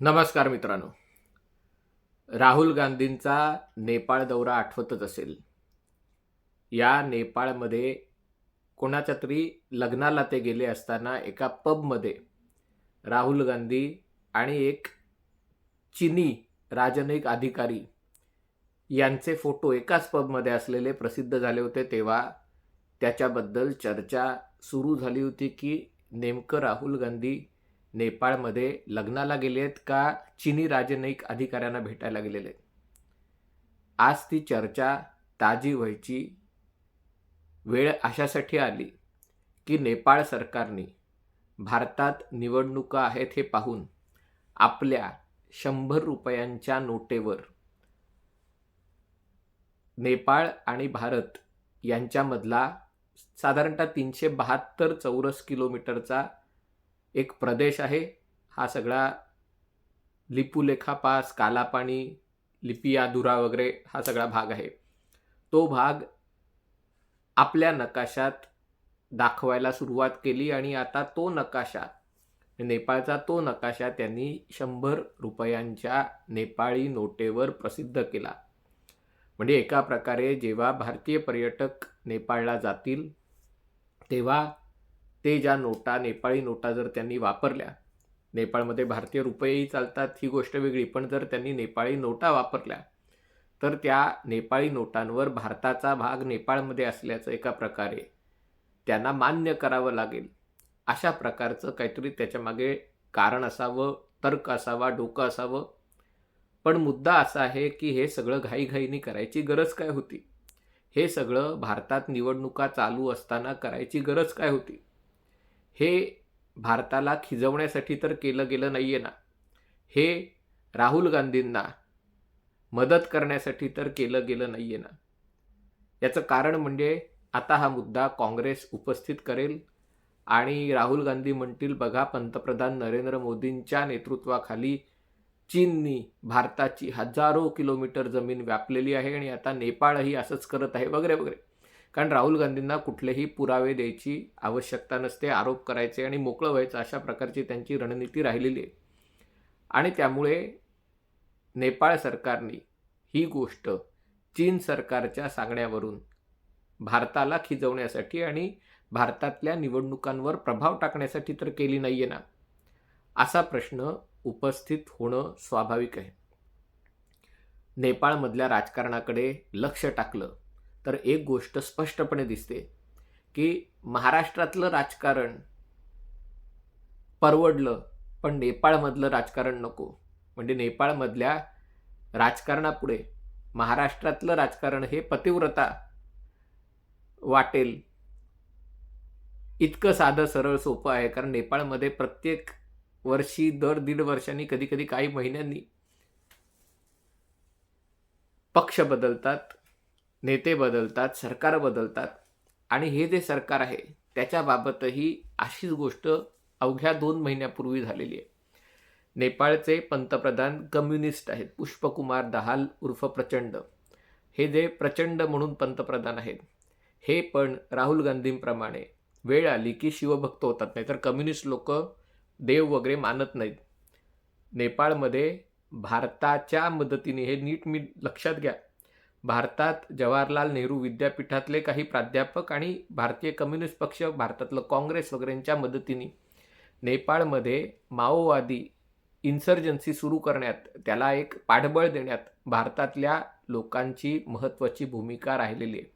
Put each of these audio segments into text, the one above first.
नमस्कार मित्रांनो. राहुल गांधींचा नेपाळ दौरा आठवतच असेल. या नेपाळमध्ये कोणाच्या तरी लग्नाला ते गेले असताना एका पबमध्ये राहुल गांधी आणि एक चिनी राजनैतिक अधिकारी यांचे फोटो एकाच पबमध्ये असलेले प्रसिद्ध झाले होते तेव्हा त्याच्याबद्दल चर्चा सुरू झाली होती की नेमकं राहुल गांधी नेपाळमध्ये लग्नाला गेले आहेत का चिनी राजनयिक अधिकाऱ्यांना भेटायला गेलेले आहेत आज ती चर्चा ताजी व्हायची वेळ अशासाठी आली की नेपाळ सरकारने भारतात निवडणुका आहेत हे पाहून आपल्या शंभर रुपयांच्या नोटेवर नेपाळ आणि भारत यांच्यामधला साधारणतः तीनशे बहात्तर चौरस किलोमीटरचा एक प्रदेश आहे. हा सगळा लिपुलेखा पास कालापाणी लिपियादुरा वगैरे हा सगळा भाग आहे. तो भाग आपल्या नकाशात दाखवायला सुरुवात केली आणि आता तो नकाशा नेपाळचा तो नकाशा त्यांनी शंभर रुपयांच्या नेपाळी नोटेवर प्रसिद्ध केला. म्हणजे एका प्रकारे जेव्हा भारतीय पर्यटक नेपाळला जातील तेव्हा ते ज्या नोटा नेपाळी नोटा जर त्यांनी वापरल्या नेपाळमध्ये भारतीय रुपयेही चालतात ही गोष्ट वेगळी पण जर त्यांनी नेपाळी नोटा वापरल्या तर त्या नेपाळी नोटांवर भारताचा भाग नेपाळमध्ये असल्याचं एका प्रकारे त्यांना मान्य करावं लागेल. अशा प्रकारचं काहीतरी त्याच्यामागे कारण असावं तर्क असावा डोकं असावं पण मुद्दा असा आहे की हे सगळं घाईघाईनी करायची गरज काय होती? हे सगळं भारतात निवडणुका चालू असताना करायची गरज काय होती? हे भारताला खिजवण्यासाठी तर केलं गेलं नाही आहे ना. हे राहुल गांधींना मदत करण्यासाठी तर केलं गेलं नाही आहे ना. याचं कारण म्हणजे आता हा मुद्दा काँग्रेस उपस्थित करेल आणि राहुल गांधी म्हणतील बघा पंतप्रधान नरेंद्र मोदींच्या नेतृत्वाखाली चीननी भारताची हजारो किलोमीटर जमीन व्यापलेली आहे आणि आता नेपाळही असंच करत आहे. वगैरे वगैरे. कारण राहुल गांधींना कुठलेही पुरावे द्यायची आवश्यकता नसते आरोप करायचे आणि मोकळं व्हायचं अशा प्रकारची त्यांची रणनीती राहिलेली आहे. आणि त्यामुळे नेपाळ सरकारने ही गोष्ट चीन सरकारच्या सांगण्यावरून भारताला खिजवण्यासाठी आणि भारतातल्या निवडणुकांवर प्रभाव टाकण्यासाठी तर केली नाही आहे ना? असा प्रश्न उपस्थित होणं स्वाभाविक आहे. नेपाळमधल्या राजकारणाकडे लक्ष टाकलं तर एक गोष्ट स्पष्टपणे दिसते की महाराष्ट्रातलं राजकारण परवडलं पण नेपाळमधलं राजकारण नको. म्हणजे नेपाळमधल्या राजकारणापुढे महाराष्ट्रातलं राजकारण हे पतिव्रता वाटेल. इतकं साधं सरळ सोपं आहे कारण नेपाळमध्ये प्रत्येक वर्षी दर दीड वर्षांनी कधी कधी काही महिन्यांनी पक्ष बदलतात नेते बदलतात सरकार बदलतात. आणि हे जे सरकार आहे त्याच्याबाबतही अशीच गोष्ट अवघ्या दोन महिन्यापूर्वी झालेली आहे. नेपाळचे पंतप्रधान कम्युनिस्ट आहेत पुष्पकुमार दहाल उर्फ प्रचंड. हे जे प्रचंड म्हणून पंतप्रधान आहेत हे पण राहुल गांधींप्रमाणे. वेळ आली की शिवभक्त होतात नाही तर कम्युनिस्ट लोक देव वगैरे मानत नाहीत. नेपाळमध्ये भारताच्या मदतीने हे नीट मी लक्षात घ्या भारतात जवाहरलाल नेहरू विद्यापीठातले काही प्राध्यापक आणि भारतीय कम्युनिस्ट पक्ष भारतातलं काँग्रेस वगैरेंच्या मदतीने नेपाळमध्ये माओवादी इन्सर्जन्सी सुरू करण्यात त्याला एक पाठबळ देण्यात भारतातल्या लोकांची महत्त्वाची भूमिका राहिलेली आहे.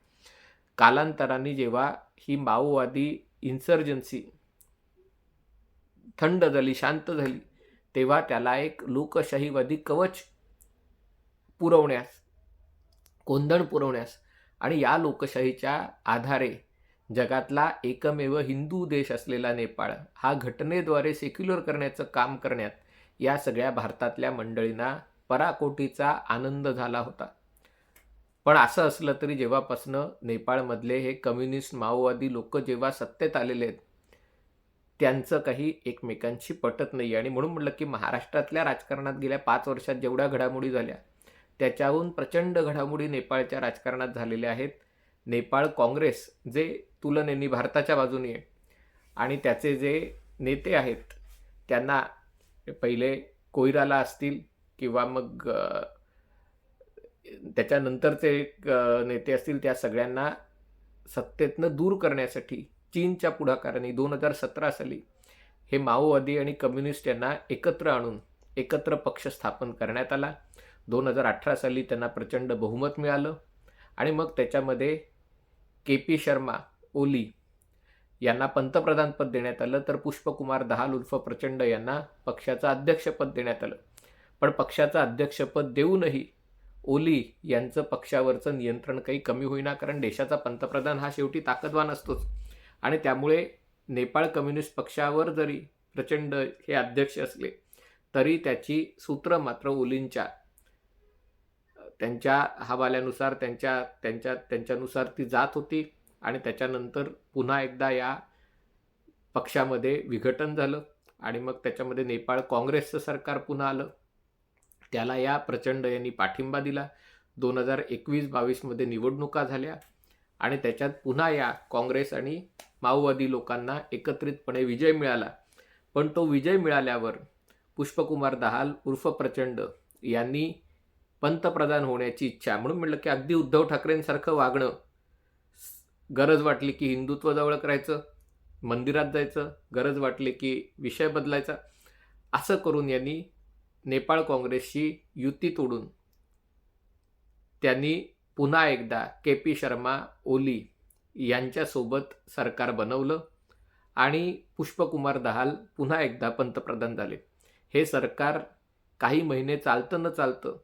कालांतराने जेव्हा ही माओवादी इन्सर्जन्सी थंड झाली शांत झाली. तेव्हा त्याला एक लोकशाहीवादी कवच पुरवण्यास कोंदण पुरवण्यास आणि या लोकशाहीच्या आधारे जगातला एकमेव हिंदू देश असलेला नेपाळ हा घटनेद्वारे सेक्युलर करण्याचं काम करण्यात या सगळ्या भारतातल्या मंडळींना पराकोटीचा आनंद झाला होता. पण असं असलं तरी जेव्हापासनं नेपाळमधले हे कम्युनिस्ट माओवादी लोक जेव्हा सत्तेत आलेले आहेत त्यांचं काही एकमेकांशी पटत नाही. आणि म्हणून म्हटलं की महाराष्ट्रातल्या राजकारणात गेल्या पाच वर्षात जेवढ्या घडामोडी झाल्या त्याच्याहून प्रचंड घडामोडी नेपाळच्या राजकारणात झालेल्या आहेत. नेपाळ काँग्रेस जे तुलनेने भारताच्या बाजूने आहे आणि त्याचे जे नेते आहेत त्यांना पहिले कोयराला असतील किंवा मग त्याच्यानंतरचे नेते असतील त्या सगळ्यांना सत्तेतनं दूर करण्यासाठी चीनच्या पुढाकाराने दोन हजार सतरा साली हे माओवादी आणि कम्युनिस्ट यांना एकत्र आणून एकत्र पक्ष स्थापन करण्यात आला. दोन हजार अठरा साली त्यांना प्रचंड बहुमत मिळालं आणि मग त्याच्यामध्ये के पी शर्मा ओली यांना पंतप्रधानपद देण्यात आलं तर पुष्पकुमार दहाल उर्फ प्रचंड यांना पक्षाचं अध्यक्षपद देण्यात आलं. पण पक्षाचं अध्यक्षपद देऊनही ओली यांचं पक्षावरचं नियंत्रण काही कमी होईना कारण देशाचा पंतप्रधान हा शेवटी ताकदवान असतोच. आणि त्यामुळे नेपाळ कम्युनिस्ट पक्षावर जरी प्रचंड हे अध्यक्ष असले तरी त्याची सूत्र मात्र ओलींच्या. त्यांच्या हवाल्यानुसार त्यांच्या त्यांच्या त्यांच्यानुसार ती जात होती आणि त्याच्यानंतर पुन्हा एकदा या पक्षामध्ये विघटन झालं आणि मग त्याच्यामध्ये नेपाळ काँग्रेसचं सरकार पुन्हा आलं. त्याला या प्रचंड यांनी पाठिंबा दिला. दोन हजार एकवीस बावीसमध्ये निवडणुका झाल्या. आणि त्याच्यात पुन्हा या काँग्रेस आणि माओवादी लोकांना एकत्रितपणे विजय मिळाला. पण तो विजय मिळाल्यावर पुष्पकुमार दहाल उर्फ प्रचंड यांनी पंतप्रधान होण्याची इच्छा म्हणून म्हटलं की अगदी उद्धव ठाकरेंसारखं वागणं गरज वाटली की हिंदुत्व जवळ करायचं मंदिरात जायचं गरज वाटली की विषय बदलायचा. असं करून यांनी नेपाळ काँग्रेसची युती तोडून त्यांनी पुन्हा एकदा के पी शर्मा ओली यांच्यासोबत सरकार बनवलं आणि पुष्पकुमार दहाल पुन्हा एकदा पंतप्रधान झाले. हे सरकार काही महिने चालतं न चालतं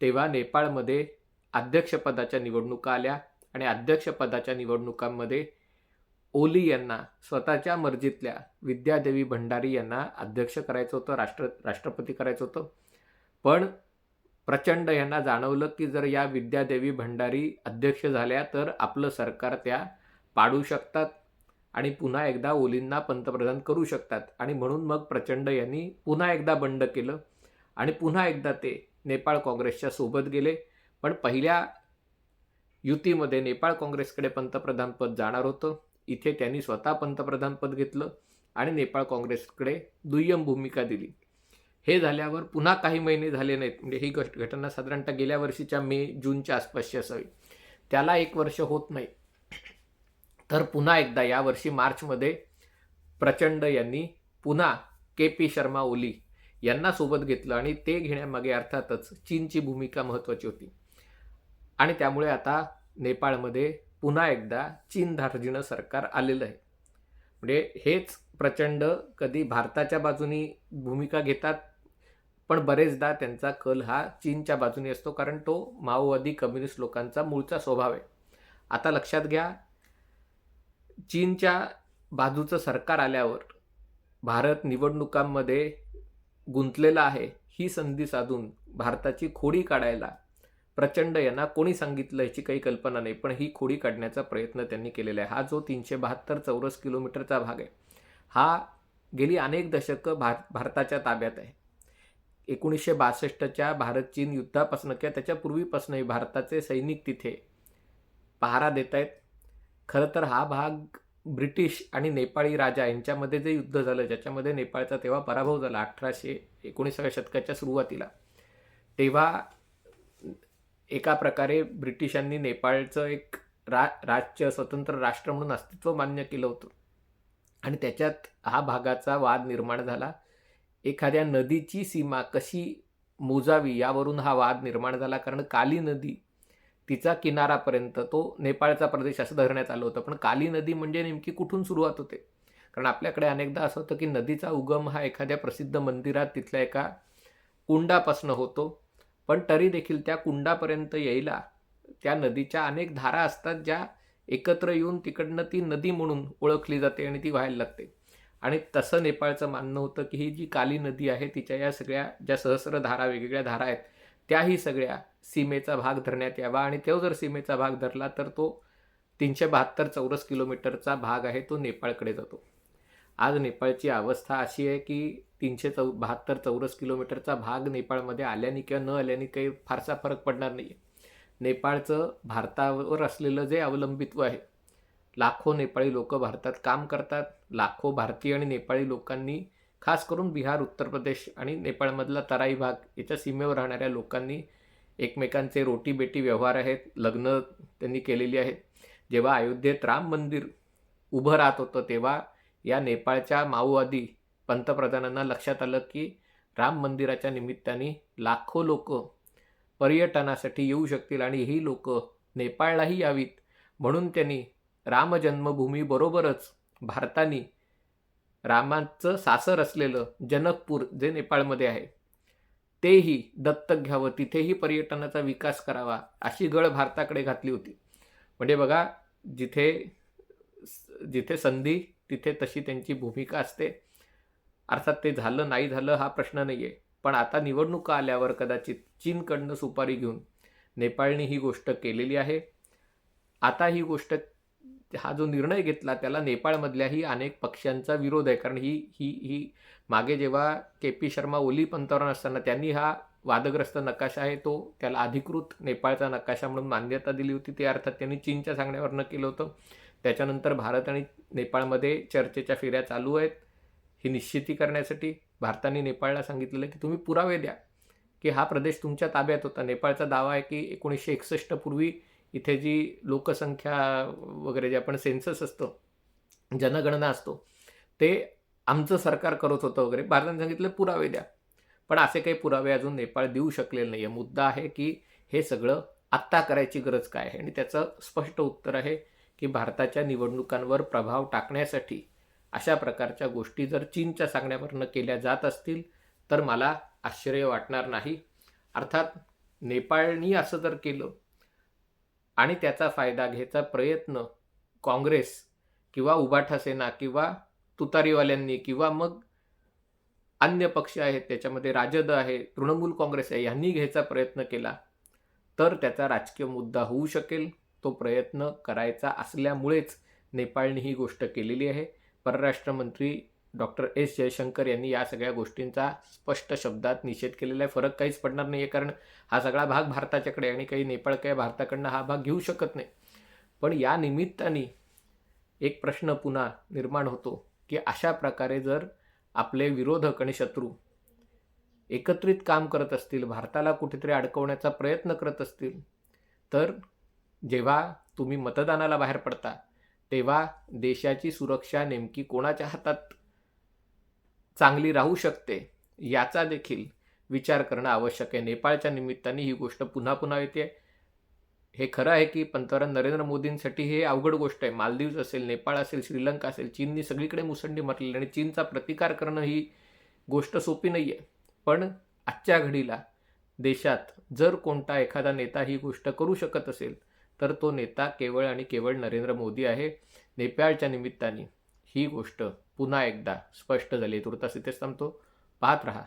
तेव्हा नेपाळमध्ये अध्यक्षपदाच्या निवडणुका आल्या आणि अध्यक्षपदाच्या निवडणुकांमध्ये ओली यांना स्वतःच्या मर्जीतल्या विद्यादेवी भंडारी यांना अध्यक्ष करायचं होतं राष्ट्र राष्ट्रपती करायचं होतं. पण प्रचंड यांना जाणवलं की जर या विद्यादेवी भंडारी अध्यक्ष झाल्या तर आपलं सरकार त्या पाडू शकतात आणि पुन्हा एकदा ओलींना पंतप्रधान करू शकतात. आणि म्हणून मग प्रचंड यांनी पुन्हा एकदा बंड केलं आणि पुन्हा एकदा ते नेपाळ काँग्रेसच्या सोबत गेले. पण पहिल्या युतीमध्ये नेपाळ काँग्रेसकडे पंतप्रधानपद जाणार होतं. इथे त्यांनी स्वतः पंतप्रधानपद घेतलं आणि नेपाळ काँग्रेसकडे दुय्यम भूमिका दिली. हे झाल्यावर पुन्हा काही महिने झाले नाहीत. म्हणजे ही गोष्ट घटना साधारणतः गेल्या वर्षीच्या मे जूनच्या आसपासची असावी. त्याला एक वर्ष होत नाही. तर पुन्हा एकदा यावर्षी मार्चमध्ये प्रचंड यांनी पुन्हा के पी शर्मा ओली यांना सोबत घेतलं आणि ते घेण्यामागे अर्थातच चीनची भूमिका महत्त्वाची होती. आणि त्यामुळे आता नेपाळमध्ये पुन्हा एकदा चीन धार्जिणं सरकार आलेलं आहे. म्हणजे हेच प्रचंड कधी भारताच्या बाजूनी भूमिका घेतात पण बरेचदा त्यांचा कल हा चीनच्या बाजूने असतो कारण तो माओवादी कम्युनिस्ट लोकांचा मूळचा स्वभाव आहे. आता लक्षात घ्या चीनच्या बाजूचं सरकार आल्यावर भारत निवडणुकांमध्ये गुंतलेला आहे ही संधी साधून भारताची खोडी काढायला प्रचंड यांना कोणी सांगितलं याची काही कल्पना नाही पण ही खोडी काढण्याचा प्रयत्न त्यांनी केलेला आहे. हा जो तीनशे बहात्तर चौरस किलोमीटरचा भाग आहे हा गेली अनेक दशकं भार भारताच्या ताब्यात आहे. एकोणीसशे बासष्टच्या भारत चीन युद्धापासून किंवा त्याच्यापूर्वीपासूनही भारताचे सैनिक तिथे पहारा देत आहेत खरं तर हा भाग ब्रिटिश आणि नेपाळी राजा यांच्यामध्ये जे युद्ध झालं ज्याच्यामध्ये नेपाळचा तेव्हा पराभव झाला अठराशे एकोणीसाव्या शतकाच्या सुरुवातीला तेव्हा एका प्रकारे ब्रिटिशांनी नेपाळचं एक रा राज्य स्वतंत्र राष्ट्र म्हणून अस्तित्व मान्य केलं होतं. आणि त्याच्यात हा भागाचा वाद निर्माण झाला. एखाद्या नदीची सीमा कशी मोजावी यावरून हा वाद निर्माण झाला. कारण काली नदी तिचा किनारापर्यंत तो नेपाळचा प्रदेश असं धरण्यात आलं होतं. पण काली नदी म्हणजे नेमकी कुठून सुरुवात होते? कारण आपल्याकडे अनेकदा असं होतं की नदीचा उगम हा एखाद्या प्रसिद्ध मंदिरात तिथल्या एका कुंडापासनं होतो. पण तरी देखील त्या कुंडापर्यंत यायला त्या नदीच्या अनेक धारा असतात ज्या एकत्र येऊन तिकडनं ती नदी म्हणून ओळखली जाते आणि ती व्हायला लागते. आणि तसं नेपाळचं मानणं होतं की ही जी काली नदी आहे तिच्या या सगळ्या ज्या सहस्र धारा वेगवेगळ्या धारा आहेत त्याही सगळ्या सीमेचा भाग धरण्यात यावा. आणि तो जर सीमेचा भाग धरला तर तो तीनशे बहात्तर चौरस किलोमीटरचा भाग आहे तो नेपाळकडे जातो. आज नेपाळची अवस्था अशी आहे की तीनशे चौ बहात्तर चौरस किलोमीटरचा भाग नेपाळमध्ये आल्याने किंवा न आल्याने काही फारसा फरक पडणार नाही नेपाळचं भारतावर असलेलं जे अवलंबित्व आहे लाखो नेपाळी लोक भारतात काम करतात. लाखो भारतीय आणि नेपाळी लोकांनी खास करून बिहार उत्तर प्रदेश आणि नेपाळमधला तराई भाग याच्या सीमेवर राहणाऱ्या लोकांनी एकमेकांचे रोटीबेटी व्यवहार आहेत लग्न त्यांनी केलेली आहेत. जेव्हा अयोध्येत राम मंदिर उभं राहत होतं तेव्हा या नेपाळच्या माओवादी पंतप्रधानांना लक्षात आलं की राम मंदिराच्या निमित्ताने लाखो लोक पर्यटनासाठी येऊ शकतील आणि ही लोक नेपाळलाही यावीत म्हणून त्यांनी राम जन्मभूमीबरोबरच भारताने रामाचं सासर असलेलं जनकपूर जे नेपाळमध्ये आहे तेही दत्तक घ्यावं तिथेही पर्यटनाचा विकास करावा अशी गळ भारताकडे घातली होती. म्हणजे बघा जिथे जिथे संधी तिथे तशी त्यांची भूमिका असते. अर्थात ते झालं नाही झालं हा प्रश्न नाही आहे पण आता निवडणुका आल्यावर कदाचित चीनकडनं सुपारी घेऊन नेपाळने ही गोष्ट केलेली आहे. आता ही गोष्ट हा जो निर्णय घेतला त्याला नेपाळमधल्याही अनेक पक्षांचा विरोध आहे. कारण ही ही ही मागे जेव्हा के पी शर्मा ओली पंतप्रधान असताना त्यांनी हा वादग्रस्त नकाशा आहे तो त्याला अधिकृत नेपाळचा नकाशा म्हणून मान्यता दिली होती. ते अर्थात त्यांनी चीनच्या सांगण्यावरनं केलं होतं. त्याच्यानंतर भारत आणि नेपाळमध्ये चर्चेच्या फेऱ्या चालू आहेत. ही निश्चिती करण्यासाठी भारताने नेपाळला सांगितलेलं की तुम्ही पुरावे द्या की हा प्रदेश तुमच्या ताब्यात होता. नेपाळचा दावा आहे की एकोणीसशे एकसष्ट पूर्वी इथे जी लोकसंख्या वगैरे जे आपण सेन्सस असतो जनगणना असतो ते आमचं सरकार करत होतं वगैरे. भारताने सांगितलं पुरावे द्या. पण असे काही पुरावे अजून नेपाळ देऊ शकलेले नाही आहे मुद्दा आहे की हे सगळं आत्ता करायची गरज काय आहे? आणि त्याचं स्पष्ट उत्तर आहे की भारताच्या निवडणुकांवर प्रभाव टाकण्यासाठी अशा प्रकारच्या गोष्टी जर चीनच्या सांगण्यावरनं केल्या जात असतील तर मला आश्चर्य वाटणार नाही. अर्थात नेपाळनी असं जर केलं आणि त्याचा फायदा घ्यायचा प्रयत्न काँग्रेस किंवा उबाठा सेना किंवा तुतारीवाल्यांनी किंवा मग अन्य पक्ष आहेत त्याच्यामध्ये राजद आहे तृणमूल काँग्रेस आहे यांनी घ्यायचा प्रयत्न केला तर त्याचा राजकीय मुद्दा होऊ शकेल. तो प्रयत्न करायचा असल्यामुळेच नेपाळने ही गोष्ट केलेली आहे. परराष्ट्र मंत्री डॉक्टर एस जयशंकर यांनी या सगळ्या गोष्टींचा स्पष्ट शब्दात निषेध केलेला आहे. फरक काहीच पडणार नाही आहे कारण हा सगळा भाग भारताच्याकडे आणि काही नेपाळ काय भारताकडनं हा भाग घेऊ शकत नाही. पण या निमित्ताने एक प्रश्न पुन्हा निर्माण होतो की अशा प्रकारे जर आपले विरोधक आणि शत्रू एकत्रित काम करत असतील भारताला कुठेतरी अडकवण्याचा प्रयत्न करत असतील तर जेव्हा तुम्ही मतदानाला बाहेर पडता तेव्हा देशाची सुरक्षा नेमकी कोणाच्या हातात चांगली राहू शकते याचा देखील विचार करणं आवश्यक आहे. नेपाळच्या निमित्ताने ही गोष्ट पुन्हा पुन्हा येते. हे खरं आहे की पंतप्रधान नरेंद्र मोदींसाठी हे अवघड गोष्ट आहे. मालदीव्स असेल नेपाळ असेल श्रीलंका असेल चीननी सगळीकडे मुसंडी मारलेली आणि चीनचा प्रतिकार करणं ही गोष्ट सोपी नाही आहे पण आजच्या घडीला देशात जर कोणता एखादा नेता ही गोष्ट करू शकत असेल तर तो नेता केवळ आणि केवळ नरेंद्र मोदी आहे. नेपाळच्या निमित्ताने ही गोष्ट पुन्हा एकदा स्पष्ट झाली. तुर्तास इथेच थांबतो. पाहत रहा.